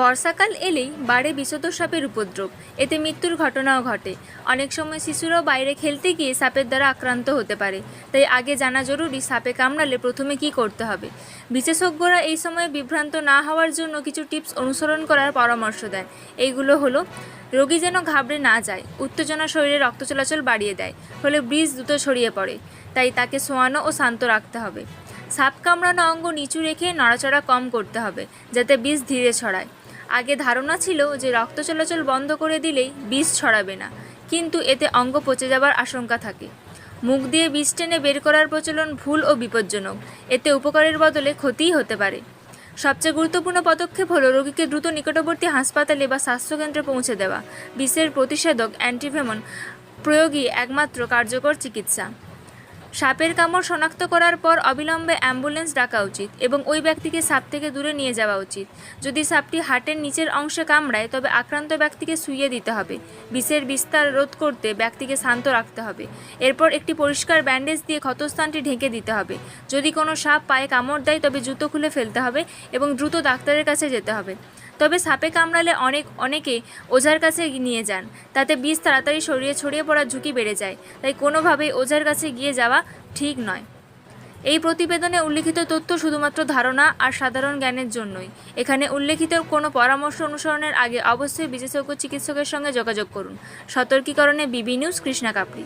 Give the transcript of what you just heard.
বর্ষাকাল এলেই বাড়ে বিষধর সাপের উপদ্রব। এতে মৃত্যুর ঘটনাও ঘটে। অনেক সময় শিশুরাও বাইরে খেলতে গিয়ে সাপের দ্বারা আক্রান্ত হতে পারে। তাই আগে জানা জরুরি সাপে কামড়ালে প্রথমে কি করতে হবে। বিশেষজ্ঞরা এই সময়ে বিভ্রান্ত না হওয়ার জন্য কিছু টিপস অনুসরণ করার পরামর্শ দেন এইগুলো হলো, রোগী যেন ঘাবড়ে না যায়, উত্তেজনা শরীরে রক্ত চলাচল বাড়িয়ে দেয়, ফলে ব্রিজ দ্রুত ছড়িয়ে পড়ে। তাই তাকে শোয়ানো ও শান্ত রাখতে হবে। সাপ কামড়ানো অঙ্গ নিচু রেখে নড়াচড়া কম করতে হবে, যাতে বিষ ধীরে ছড়ায়। আগে ধারণা ছিল যে রক্ত চলাচল বন্ধ করে দিলেই বিষ ছড়াবে না, কিন্তু এতে অঙ্গ পচে যাবার আশঙ্কা থাকে। মুখ দিয়ে বিষ টেনে বের করার প্রচলন ভুল ও বিপজ্জনক, এতে উপকারের বদলে ক্ষতিই হতে পারে। সবচেয়ে গুরুত্বপূর্ণ পদক্ষেপ হলো রোগীকে দ্রুত নিকটবর্তী হাসপাতালে বা স্বাস্থ্যকেন্দ্রে পৌঁছে দেওয়া। বিষের প্রতিষেধক অ্যান্টিভেমন প্রয়োগই একমাত্র কার্যকর চিকিৎসা। সাপের কামড় শনাক্ত করার পর অবিলম্বে অ্যাম্বুলেন্স ডাকা উচিত এবং ওই ব্যক্তিকে সাপ থেকে দূরে নিয়ে যাওয়া উচিত। যদি সাপটি হাটের নিচের অংশে কামড়ায়, তবে আক্রান্ত ব্যক্তিকে শুইয়ে দিতে হবে। বিষের বিস্তার রোধ করতে ব্যক্তিকে শান্ত রাখতে হবে। এরপর একটি পরিষ্কার ব্যান্ডেজ দিয়ে ক্ষতস্থানটি ঢেকে দিতে হবে। যদি কোনো সাপ পায়ে কামড় দেয়, তবে জুতো খুলে ফেলতে হবে এবং দ্রুত ডাক্তারের কাছে যেতে হবে। তবে সাপে কামড়ালে অনেক, অনেকে ওঝার কাছে নিয়ে যান। তাতে বিষ তাড়াতাড়ি শরীরে ছড়িয়ে পড়ার ঝুঁকি বেড়ে যায়। তাই কোনোভাবেই ওঝার কাছে গিয়ে যাওয়া ঠিক নয়। এই প্রতিবেদনে উল্লেখিত তথ্য শুধুমাত্র ধারণা আর সাধারণ জ্ঞানের জন্যই। এখানে উল্লেখিত কোনো পরামর্শ অনুসরণের আগে অবশ্যই বিশেষজ্ঞ চিকিৎসকের সঙ্গে যোগাযোগ করুন। সতর্কীকরণে বিবি নিউজ, কৃষ্ণা কাপড়ি।